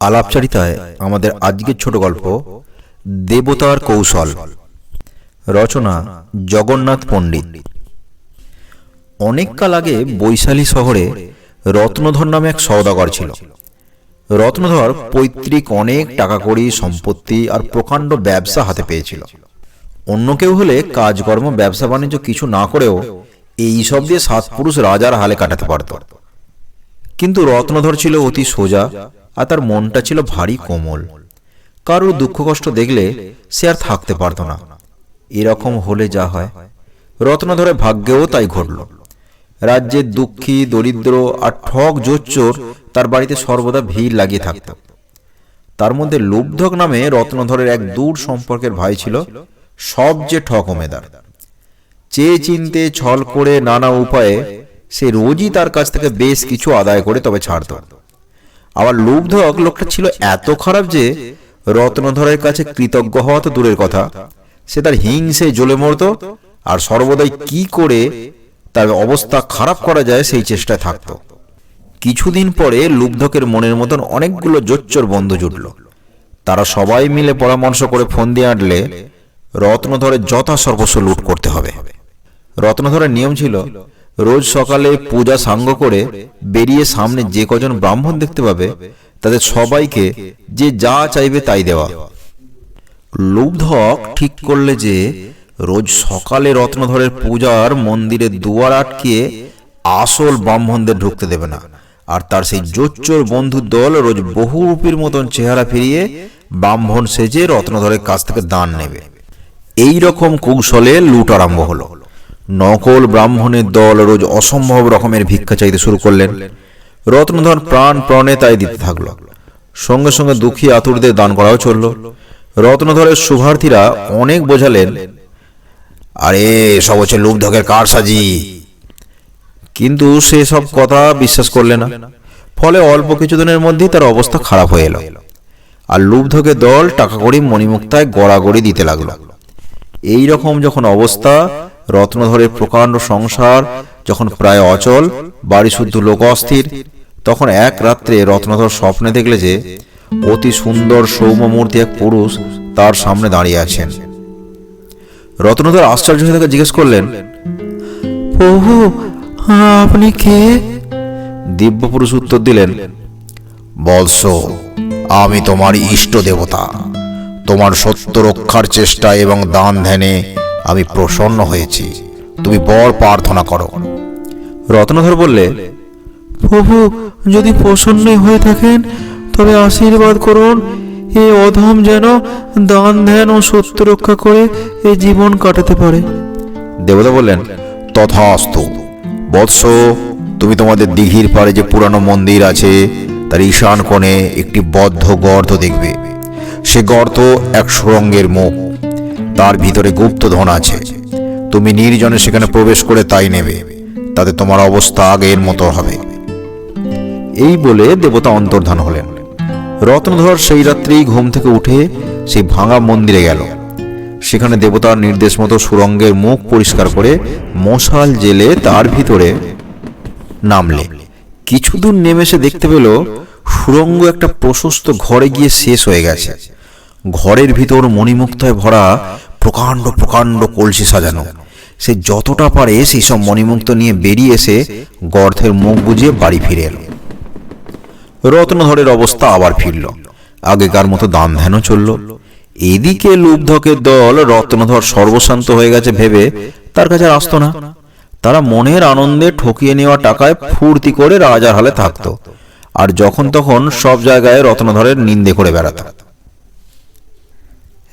আলাপচারিতায় আমাদের আজকের ছোট গল্প, দেবতার কৌশল। রচনা জগন্নাথ পণ্ডিত। অনেককাল আগে বৈশালী শহরে রত্নধর নামে এক সওদাগর ছিল। রত্নধর পৈতৃক অনেক টাকা কড়ি, সম্পত্তি আর প্রকাণ্ড ব্যবসা হাতে পেয়েছিল। অন্য কেউ হলে কাজকর্ম, ব্যবসা বাণিজ্য কিছু না করেও এই সব দিয়ে সাত পুরুষ রাজার হালে কাটাতে পারত। কিন্তু রত্নধর ছিল অতি সোজা আর তার মনটা ছিল ভারী কোমল। কারোর দুঃখ কষ্ট দেখলে সে আর থাকতে পারত না। এরকম হলে যা হয় রত্নধরের ভাগ্যেও তাই ঘটল। রাজ্যের দুঃখী, দরিদ্র আর ঠক জোচ্চোর তার বাড়িতে সর্বদা ভিড় লাগিয়ে থাকত। তার মধ্যে লুব্ধক নামে রত্নধরের এক দূর সম্পর্কের ভাই ছিল সবচেয়ে ঠক ওমেদার চেয়ে চিনতে ছল করে নানা উপায়ে সে রোজই তার কাছ থেকে বেশ কিছু আদায় করে তবে ছাড়ত। আবার লুব্ধক লোকটা ছিল এত খারাপ যে রত্নধরের কাছে কৃতজ্ঞ হওয়া তো দূরের কথা। সে তার হিংসে জ্বলে মরত, আর সর্বদাই কি করে তার অবস্থা খারাপ করা যায় সেই চেষ্টায় থাকত। কিছুদিন পরে লুব্ধকের মনের মতন অনেকগুলো জোচ্চর বন্ধু জুটল। তারা সবাই মিলে পরামর্শ করে ফোন দিয়ে আনলে রত্নধরের যথা সর্বস্ব লুট করতে হবে। রত্নধরের নিয়ম ছিল রোজ সকালে পূজা সাঙ্গ করে বেরিয়ে সামনে যে কজন ব্রাহ্মণ দেখতে পাবে, তাদের সবাইকে যে যা চাইবে তাই দেওয়া। লুব্ধক ঠিক করলে যে রোজ সকালে রত্নধরের পূজার মন্দিরের দুয়ার আটকে আসল ব্রাহ্মণদের ঢুকতে দেবে না। আর তার সেই জোচ্চোর বন্ধুর দল রোজ বহুরূপীর মতন চেহারা ফিরিয়ে ব্রাহ্মণ সেজে রত্নধরের কাছ থেকে দান নেবে। এই রকম কৌশলে লুট আরম্ভ হলো। নকল ব্রাহ্মণের দল রোজ অসম্ভব রকমের ভিক্ষা চাইতে শুরু করলেন। রত্নধর প্রাণ প্রণে তাই দিতে থাকল। সঙ্গে সঙ্গে দুঃখী আতুরদের দান করাও চলল। রত্নধরের শুভার্থীরা অনেক বোঝালেন, আরে, সব হচ্ছে লুব্ধকের কার সাজি কিন্তু সে সব কথা বিশ্বাস করলে না। ফলে অল্প কিছুদিনের মধ্যেই তার অবস্থা খারাপ হয়ে এলো। আর লুব্ধকের দল টাকা কড়ি মণিমুক্তায় গড়াগড়ি দিতে লাগল। এই রকম যখন অবস্থা রত্নধরের প্রকাণ্ড সংসার, যখন প্রায় অচল, বাড়ি শুদ্ধ লোক অস্থির, তখন এক রাত্রে রত্নধর স্বপ্নে দেখলে যে অতি সুন্দর সৌম্যমূর্তি এক পুরুষ তার সামনে দাঁড়িয়ে আছেন। রত্নধর আশ্চর্য হয়ে তাকে জিজ্ঞেস করলেন, প্রভু, আপনি কে? দিব্য পুরুষ উত্তর দিলেন, বৎস, আমি তোমার ইষ্ট দেবতা। তোমার সত্য রক্ষার চেষ্টা এবং দান ধ্যানে আমি প্রসন্ন হয়েছি। তুমি বর প্রার্থনা করো। রত্নধর বললে প্রভু যদি প্রসন্ন হয়ে থাকেন তবে আশীর্বাদ করুন এ অধম যেন দান ধ্যান ও সত্য রক্ষা করে এ জীবন কাটাতে পারে। দেবতা বললেন তথাস্তু। বৎস তুমি তোমাদের দিঘির পাড়ে যে পুরানো মন্দির আছে তার ঈশান কোণে একটি বদ্ধ গর্ত দেখবে। সে গর্ত এক সুরঙ্গের মুখ। তার ভিতরে গুপ্তধন আছে। তুমি নির্জনে সেখানে প্রবেশ করে তাই নেবে। তাতে তোমার অবস্থা আগের মতো হবে। এই বলে দেবতা অন্তর্ধান হলেন। রত্নধর সেই রাত্রেই ঘুম থেকে উঠে সেই ভাঙা মন্দিরে গেল। সেখানে দেবতার নির্দেশ মতো সুরঙ্গের মুখ পরিষ্কার করে মশাল জেলে তার ভিতরে নামলে। কিছু দূর নেমে সে দেখতে পেল সুরঙ্গ একটা প্রশস্ত ঘরে গিয়ে শেষ হয়ে গেছে। ঘরের ভিতর মণিমুক্তায় ভরা প্রকাণ্ড প্রকাণ্ড কলসি সাজানো। সে যতটা পারে সেই সব মণিমুক্ত নিয়ে বেরিয়ে এসে গর্থের মুখ বুঝিয়ে বাড়ি ফিরে এলো। রত্নধরের অবস্থা আবার ফিরল। আগেকার মতো দান ধ্যানও চলল। এদিকে লুব্ধকের দল রত্নধর সর্বশান্ত হয়ে গেছে ভেবে তার কাছে আসতো না। তারা মনের আনন্দে ঠকিয়ে নেওয়া টাকায় ফুর্তি করে রাজার হালে থাকতো। আর যখন তখন সব জায়গায় রত্নধরের নিন্দে করে বেড়াত।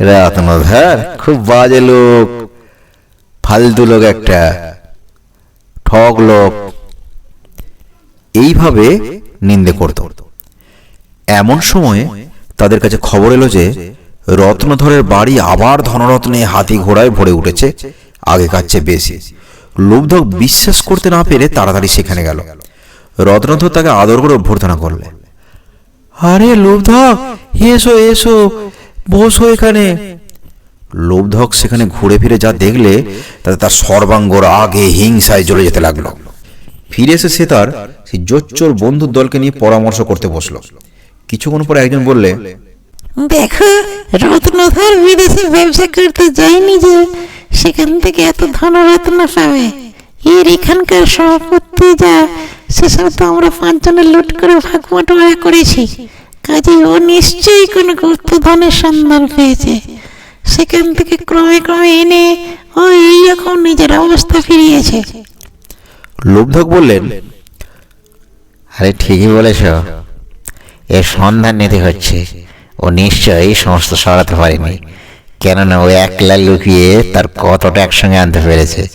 রত্নধর খুব বাজে লোক। ফালতু লোক একটা। ঠক লোক। এইভাবে নিন্দে করত। এমন সময়ে তাদের কাছে খবর এলো যে, রত্নধরের বাড়ি আবার ধনরত্নে হাতি ঘোড়ায় ভরে উঠেছে। আগেকার চেয়ে বেশি। লুব্ধক বিশ্বাস করতে না পেরে তাড়াতাড়ি সেখানে গেল। রত্নধর তাকে আদর করে অভ্যর্থনা করলে। আরে লোকধক এসো এসো। বসো এখানে। লোভধক সেখানে ঘুরে ফিরে যা দেখলে তাতে তার সর্বাঙ্গর আগে হিংসায় জ্বলে যেতে লাগল। ফিরে এসে সে তার সেই জোচ্চোর বন্ধুর দলকে নিয়ে পরামর্শ করতে বসল। কিছুক্ষণ পর একজন বললে দেখো রত্নধর বিদেশে ব্যবসা করতে যায়নি যে সেখান থেকে এত ধনরত্ন পাবে। এর এখানকার সম্পত্তি যা সেসব তো আমরা পাঁচজনে লুট করে ভাগ করেছি। কাজে ও নিশ্চয়ই কোনো গুপ্তধনের সন্ধান পেয়েছে। সেখান থেকে ক্রমে ক্রমে এনে ও এইরকম নিজের অবস্থা ফিরিয়েছে। লুব্ধক বললেন, আরে ঠিকই বলেছ। এর সন্ধান নিতে হচ্ছে। ও নিশ্চয়ই সমস্ত সরাতে পারেনি। কেননা ও একলা লুকিয়ে তার কতটা একসঙ্গে আনতে পেরেছে।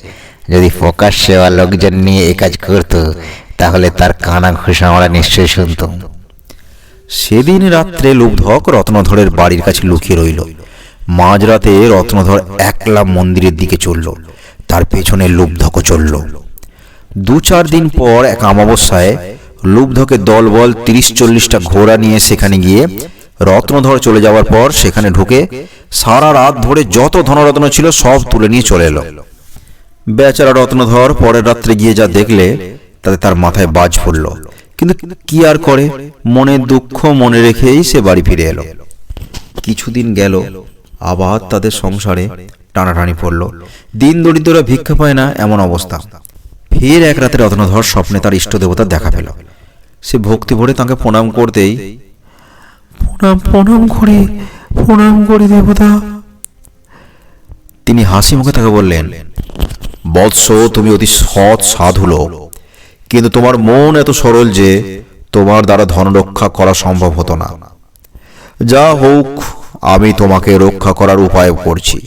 যদি প্রকাশ্যে বা লোকজন নিয়ে এ কাজ করতো, তাহলে তার কানা ঘুষ আমরা নিশ্চয়ই শুনতাম। সেদিন রাত্রে লুব্ধক রত্নধরের বাড়ির কাছে লুকিয়ে রইল। মাঝরাতে রত্নধর একলা মন্দিরের দিকে চলল। তার পেছনে লুব্ধকও চলল। দু চার দিন পর এক অমাবস্যায় লুব্ধকের দলবল তিরিশ চল্লিশটা ঘোড়া নিয়ে সেখানে গিয়ে রত্নধর চলে যাওয়ার পর সেখানে ঢুকে সারা রাত ধরে যত ধনরত্ন ছিল সব তুলে নিয়ে চলে এলো। বেচারা রত্নধর পরের রাত্রে গিয়ে যা দেখলে তাতে তার মাথায় বাজ পড়ল। কিন্তু কি আর করে? মনের দুঃখ মনে রেখেই সে বাড়ি ফিরে এলো। কিছুদিন গেল আবার তাদের সংসারে টানাটানি পড়ল। দিন দরিদ্ররা ভিক্ষা পায় না এমন অবস্থা। ফের এক রাতে রত্নধর স্বপ্নে তার ইষ্ট দেবতার দেখা পেল। সে ভক্তি ভরে তাকে প্রণাম করতেই প্রণাম প্রণাম করি প্রণাম করি দেবতা। তিনি হাসি মুখে তাকে বললেন বৎস তুমি অতি সৎ সাধু লোক। কিন্তু তোমার মন এত সরল যে তোমার দ্বারা ধন রক্ষা করা সম্ভব হতো না। যা হোক, আমি তোমাকে রক্ষা করার উপায় করছি।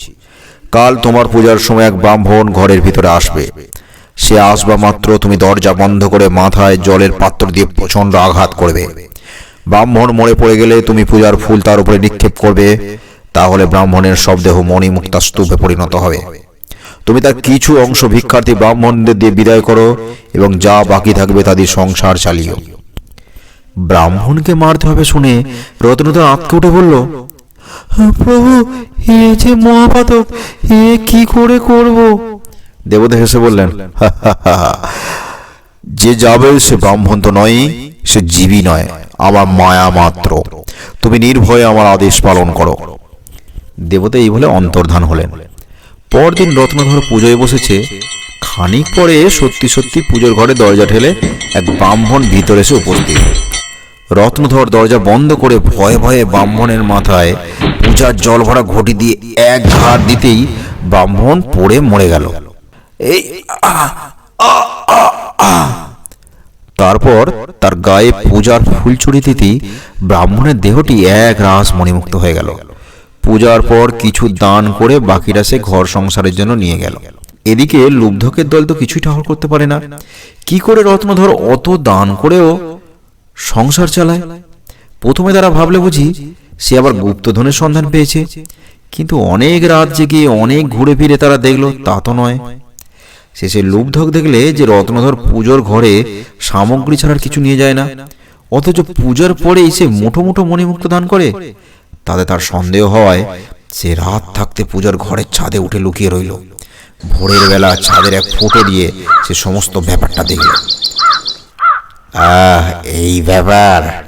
কাল তোমার পূজার সময় এক ব্রাহ্মণ ঘরের ভিতরে আসবে। সে আসবা মাত্র, তুমি দরজা বন্ধ করে মাথায় জলের পাত্র দিয়ে প্রচণ্ড আঘাত করবে। ব্রাহ্মণ মরে পড়ে গেলে তুমি পূজার ফুল তার উপরে নিক্ষেপ করবে, তাহলে ব্রাহ্মণের সব দেহ মণিমুক্তা স্তূপে পরিণত হবে। তুমি তার কিছু অংশ ভিক্ষার্থী ব্রাহ্মণদের দিয়ে বিদায় করো এবং যা বাকি থাকবে তাদের সংসার চালিও। ব্রাহ্মণকে মারতে হবে শুনে রত্নধর আঁতকে উঠে বলল প্রভু এ যে মহাপাতক এ কি করে করব? দেবতা হেসে বললেন যে যাবে সে ব্রাহ্মণ তো নয় সে জীবী নয় আমার মায়া মাত্র। তুমি নির্ভয়ে আমার আদেশ পালন করো। দেবতা এই বলে অন্তর্ধান হলেন। পরদিন রত্নধর পুজোয় বসেছে, খানিক পরে সত্যি সত্যি পুজোর ঘরে দরজা ঠেলে এক ব্রাহ্মণ ভিতরে এসে উপস্থিত। রত্নধর দরজা বন্ধ করে ভয়ে ভয়ে ব্রাহ্মণের মাথায় পূজার জল ভরা ঘটি দিয়ে এক ঘাট দিতেই ব্রাহ্মণ পড়ে মরে গেল। এই। তারপর তার গায়ে পূজার ফুলচুরি দিতেই ব্রাহ্মণের দেহটি এক রাস মণিমুক্ত হয়ে গেল। পূজার পর কিছু দান করে বাকিরা সে ঘর সংসারের জন্য নিয়ে গেল। এদিকে লুব্ধকের দল তো কিছুই ঠাহর করতে পারে না। কি করে রত্নধর অত দান করেও সংসার চালায়? প্রথমে তারা ভাবলে বুঝি সে আবার গুপ্তধনের সন্ধান পেয়েছে। কিন্তু অনেক রাত জেগে, অনেক ঘুরে ফিরে তারা দেখল তা তো নয়। শেষে লুব্ধক দেখলে যে রত্নধর পুজোর ঘরে সামগ্রী ছাড়ার কিছু নিয়ে যায় না। অথচ পূজার পরেই সে মুঠো মুঠো মণিমুক্ত দান করে। তাতে তার সন্দেহ হওয়ায় সে রাত থাকতে পূজার ঘরের ছাদে উঠে লুকিয়ে রইল। ভোরের বেলা ছাদের এক ফুটো দিয়ে সে সমস্ত ব্যাপারটা দেখল। আহ, এই ব্যাপার।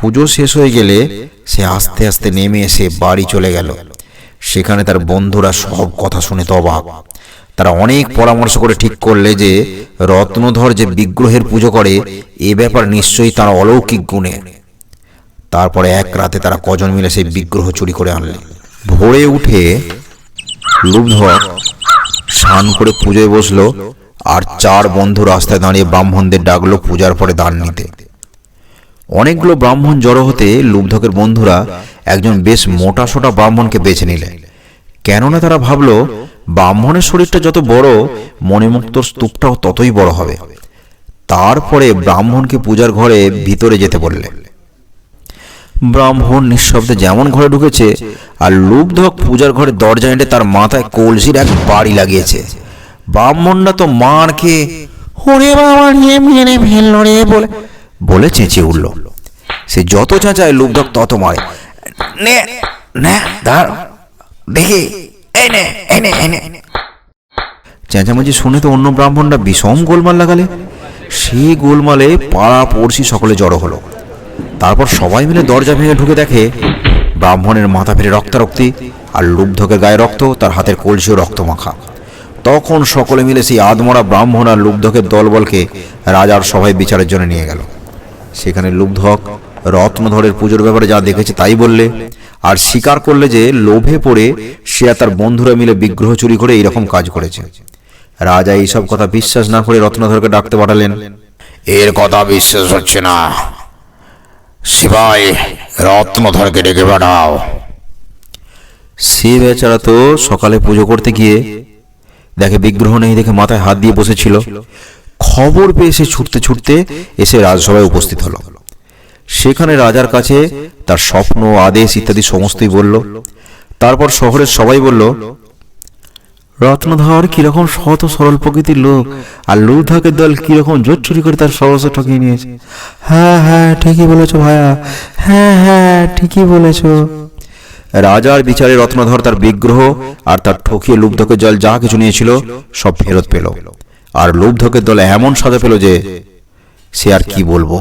পুজো শেষ হয়ে গেলে সে আস্তে আস্তে নেমে এসে বাড়ি চলে গেল। সেখানে তার বন্ধুরা সব কথা শুনে তো অবাক। তারা অনেক পরামর্শ করে ঠিক করলে যে রত্নধর যে বিগ্রহের পুজো করে, এ ব্যাপার নিশ্চয়ই তার অলৌকিক গুণে। তারপরে এক রাতে তারা কজন মিলে সেই বিগ্রহ চুরি করে আনলেন ভোরে উঠে লুব্ধক স্নান করে পুজোয় বসল আর চার বন্ধু রাস্তায় দাঁড়িয়ে ব্রাহ্মণদের ডাকলো পূজার পরে দান নিতে। অনেকগুলো ব্রাহ্মণ জড়ো হতে লুব্ধকের বন্ধুরা একজন বেশ মোটা সোটা ব্রাহ্মণকে বেছে নিলে। কেননা তারা ভাবলো, ব্রাহ্মণের শরীরটা যত বড় মণিমুক্তর স্তূপটাও ততই বড় হবে। তারপরে ব্রাহ্মণকে পূজার ঘরে ভিতরে যেতে বললে। ব্রাহ্মণ নিঃশব্দে যেমন ঘরে ঢুকেছে, আর লুব্ধক পূজার ঘরে দরজা এঁটে তার মাথায় কলসির এক বাড়ি লাগিয়েছে। ব্রাহ্মণরা তো মার খেয়ে ওরে বাবা, নিয়ে মেরে ফেলল রে, বলে বলে চেঁচিয়ে উঠল। সে যত চেঁচায় লুব্ধক তত মারে। নে দেখি চেঁচামেচি শুনে তো অন্য ব্রাহ্মণরা বিষম গোলমাল লাগালে। সেই গোলমালে পাড়া পড়শি সকলে জড়ো হলো। তারপর সবাই মিলে দরজা ভেঙে ঢুকে দেখে ব্রাহ্মণের মাথা ফেরে রক্তারক্তি আর লুব্ধকের গায়ে রক্ত, তার হাতের কলসিও রক্ত মাখা তখন সকলে মিলে সেই আদমরা ব্রাহ্মণ আর লুব্ধকের দলবলকে রাজার সভায় বিচারের জন্য নিয়ে গেল। সেখানে লুব্ধক রত্নধরের পুজোর ব্যাপারে যা দেখেছে তাই বললে, আর স্বীকার করলে যে লোভে পড়ে সে আর তার বন্ধুরা মিলে বিগ্রহ চুরি করে এইরকম কাজ করেছে। রাজা এইসব কথা বিশ্বাস না করে রত্নধরকে ডাকতে পাঠালেন। এর কথা বিশ্বাস হচ্ছে না। সিপাই রত্নধরকে ডেকে পাঠাও। সে বেচারা তো সকালে পুজো করতে গিয়ে দেখে বিগ্রহ নেই দেখে মাথায় হাত দিয়ে বসেছিল। খবর পেয়ে সে ছুটতে ছুটতে এসে রাজসভায় উপস্থিত হলো। সেখানে রাজার কাছে তার স্বপ্ন, আদেশ ইত্যাদি সমস্তই বলল। তারপর শহরের সবাই বলল রত্নধর কীরকম ও সরল প্রকৃতির লোক আর লুধাকের দল কীরকম জোর চুরি করে তার সহসা ঠকিয়ে নিয়েছে। হ্যাঁ হ্যাঁ ঠিকই বলেছ ভাইয়া হ্যাঁ হ্যাঁ ঠিকই বলেছ। রাজার বিচারে রত্নধর তার বিগ্রহ আর তার ঠকিয়ে লুব্ধকের জল যা কিছু নিয়েছিল সব ফেরত পেল। আর লুব্ধকের দল এমন সাজা পেল যে সে আর কি বলব?